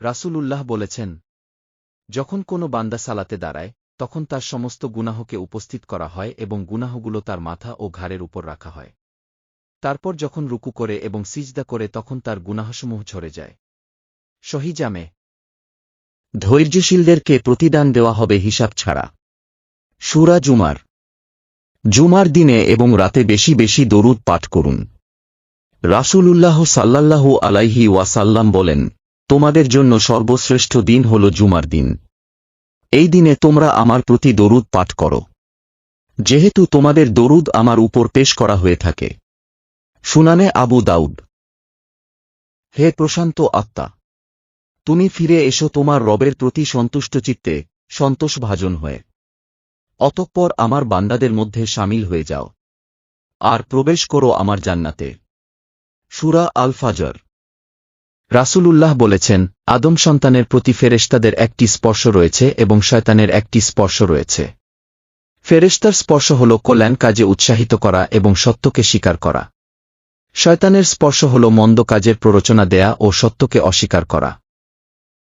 রাসূলুল্লাহ বলেছেন, যখন কোনো বান্দা সালাতে দাঁড়ায়, তখন তার সমস্ত গুনাহকে উপস্থিত করা হয় এবং গুনাহগুলো তার মাথা ও ঘাড়ের উপর রাখা হয়। তারপর যখন রুকু করে এবং সিজদা করে তখন তার গুনাহসমূহ ঝরে যায়। সহিজামে ধৈর্যশীলদেরকে প্রতিদান দেওয়া হবে হিসাব ছাড়া। সুরা জুমার জুমার দিনে এবং রাতে বেশি বেশি দরুদ পাঠ করুন। রাসূলুল্লাহ সাল্লাল্লাহু আলাইহি ওয়াসাল্লাম বলেন তোমাদের জন্য সর্বশ্রেষ্ঠ দিন হল জুমার দিন। এই দিনে তোমরা আমার প্রতি দরুদ পাঠ করো। যেহেতু তোমাদের দরুদ আমার উপর পেশ করা হয়ে থাকে। শুনানে আবু দাউদ। হে প্রশান্ত আত্মা! তুমি ফিরে এসো তোমার রবের প্রতি সন্তুষ্ট চিত্তে, সন্তোষ ভাজন হয়ে। অতঃপর আমার বান্দাদের মধ্যে সামিল হয়ে যাও। আর প্রবেশ করো আমার জান্নাতে। সুরা আল ফাজর রাসূলুল্লাহ বলেছেন, আদম সন্তানের প্রতি ফেরেস্তাদের একটি স্পর্শ রয়েছে এবং শয়তানের একটি স্পর্শ রয়েছে। ফেরেস্তার স্পর্শ হল কল্যাণ কাজে উৎসাহিত করা এবং সত্যকে স্বীকার করা। শয়তানের স্পর্শ হল মন্দ কাজের প্ররোচনা দেয়া ও সত্যকে অস্বীকার করা।